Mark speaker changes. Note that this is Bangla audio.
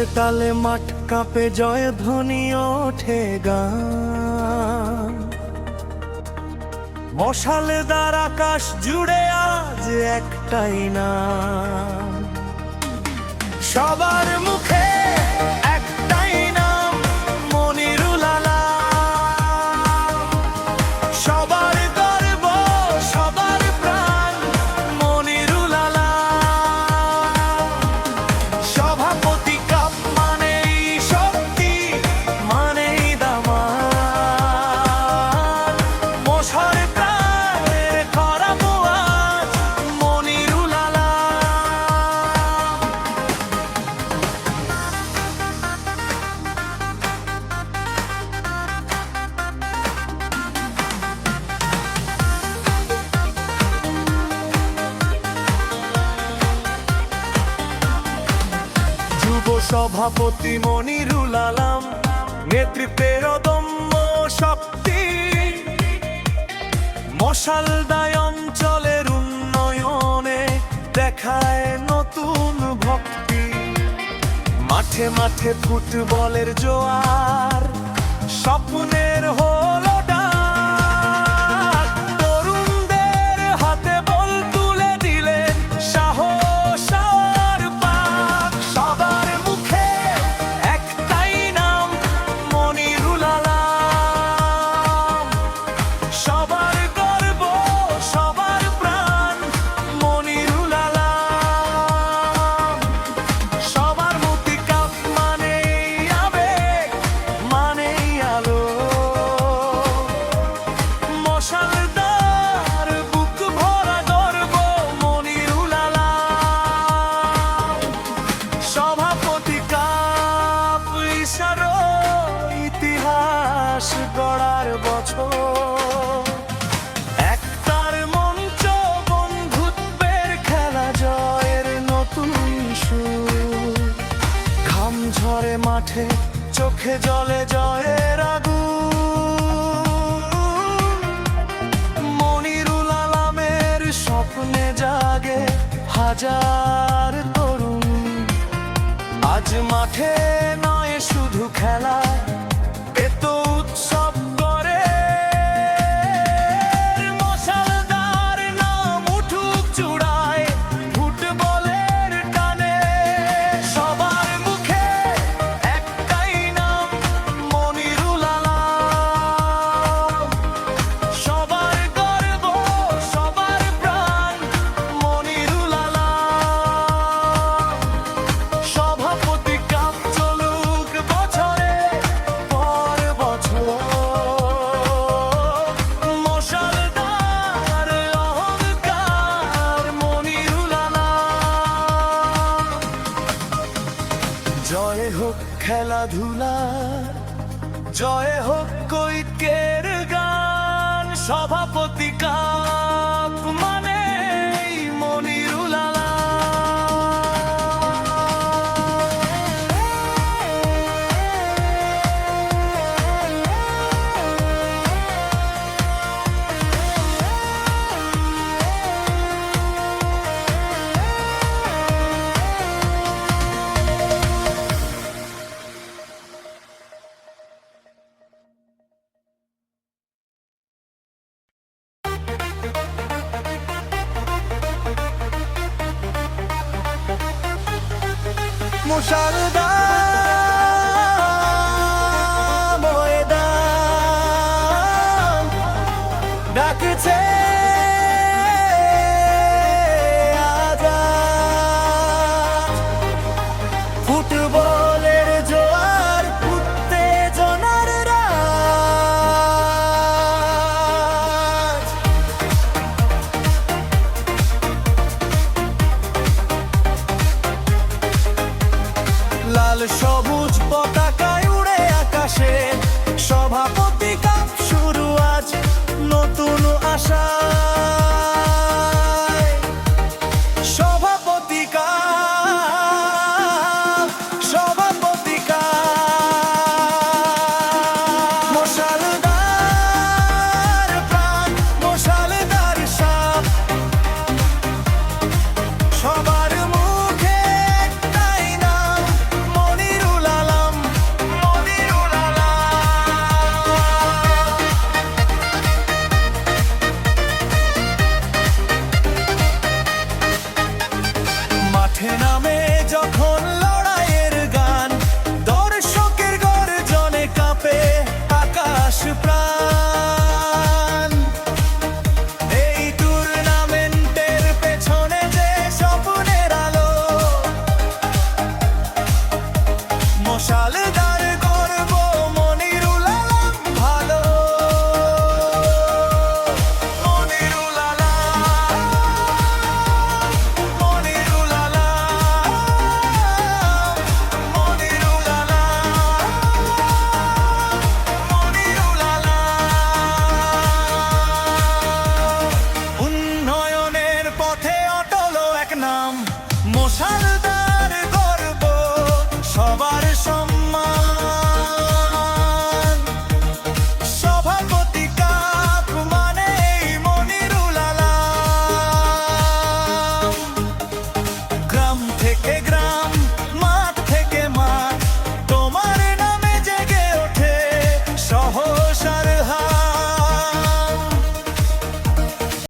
Speaker 1: তালের তালে মাঠ কাঁপে, জয় ধ্বনি ওঠে গান। মশালে দ্বার আকাশ জুড়ে আজ একটাই না সবার মুখে সভাপতি মনিরুল আলাম নেতৃত্বের অদম্য শক্তি। মশালদায় অঞ্চলের উন্নয়নে দেখায় নতুন ভক্তি। মাঠে মাঠে ফুটবলের জোয়ার, স্বপ্নের হলো মাঠে চোখে জলে জয়ের আগু মনিরুল আলামের স্বপ্নে জাগে হাজার তরুণ। আজ মাঠে নয় শুধু খেলা জয় হোক খেলাধুলা জয় হোক কৈকের গান সভাপতি কাপ মুশারদা ময়দান ডাকছে লাল সবুজ পতাকায় উড়ে আকাশে। সভাপতি কাপ শুরু আজ নতুন আশা।